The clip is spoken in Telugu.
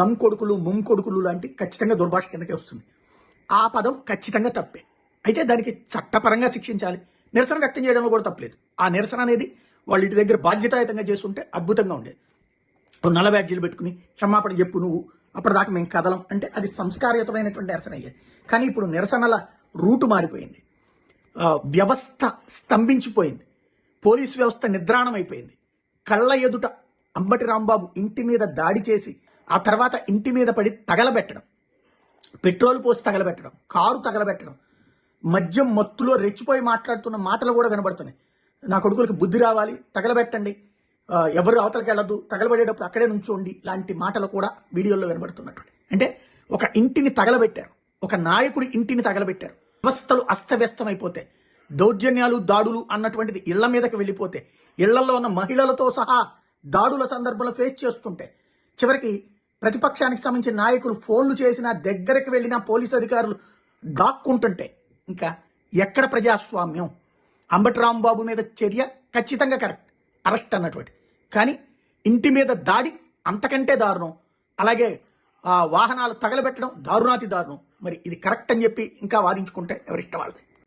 లం కొడుకులు ముమ్ కొడుకులు లాంటి ఖచ్చితంగా దుర్భాష కిందకే వస్తుంది. ఆ పదం ఖచ్చితంగా తప్పే. అయితే దానికి చట్టపరంగా శిక్షించాలి. నిరసన వ్యక్తం చేయడంలో కూడా తప్పలేదు. ఆ నిరసన అనేది వాళ్ళ ఇంటి దగ్గర బాధ్యతాయుతంగా చేస్తుంటే అద్భుతంగా ఉండేది. నల్ల బ్యాడ్జీలు పెట్టుకుని క్షమాపణ చెప్పు నువ్వు అప్పటిదాకా మేము కదలం అంటే అది సంస్కారయుతమైనటువంటి నిరసన అయ్యేది. కానీ ఇప్పుడు నిరసనల రూటు మారిపోయింది. వ్యవస్థ స్తంభించిపోయింది. పోలీసు వ్యవస్థ నిద్రాణం అయిపోయింది కళ్ళ ఎదుట అంబటి రాంబాబు ఇంటి మీద దాడి చేసి ఆ తర్వాత ఇంటి మీద పడి తగలబెట్టడం. పెట్రోల్ పోసి తగలబెట్టడం కారు తగలబెట్టడం. మద్యం మత్తులో రెచ్చిపోయి మాట్లాడుతున్న మాటలు కూడా వినబడుతున్నాయి. నా కొడుకులకు బుద్ధి రావాలి తగలబెట్టండి. ఎవరు అవతలకి వెళ్ళదు తగలబడేటప్పుడు అక్కడే నుంచోండి లాంటి మాటలు కూడా వీడియోలో వినబడుతున్నట్టు అంటే ఒక ఇంటిని తగలబెట్టారు ఒక నాయకుడి ఇంటిని తగలబెట్టారు. వ్యవస్థలు అస్తవ్యస్తమైపోతే దౌర్జన్యాలు దాడులు అన్నటువంటిది ఇళ్ళ మీదకి వెళ్ళిపోతే ఇళ్ళలో ఉన్న మహిళలతో సహా దాడుల సందర్భంలో ఫేస్ చేస్తుంటే చివరికి ప్రతిపక్షానికి సంబంధించిన నాయకులు ఫోన్లు చేసినా దగ్గరికి వెళ్ళినా పోలీసు అధికారులు దాక్కుంటుంటే ఇంకా ఎక్కడ ప్రజాస్వామ్యం? అంబటి రాంబాబు మీద చర్య ఖచ్చితంగా కరెక్ట్. అరెస్ట్ అన్నటువంటి. కానీ ఇంటి మీద దాడి అంతకంటే దారుణం. అలాగే ఆ వాహనాలు తగలబెట్టడం దారుణాతి దారుణం. మరి ఇది కరెక్ట్ అని చెప్పి ఇంకా వాదించుకుంటే ఎవరిష్టం వాళ్ళది?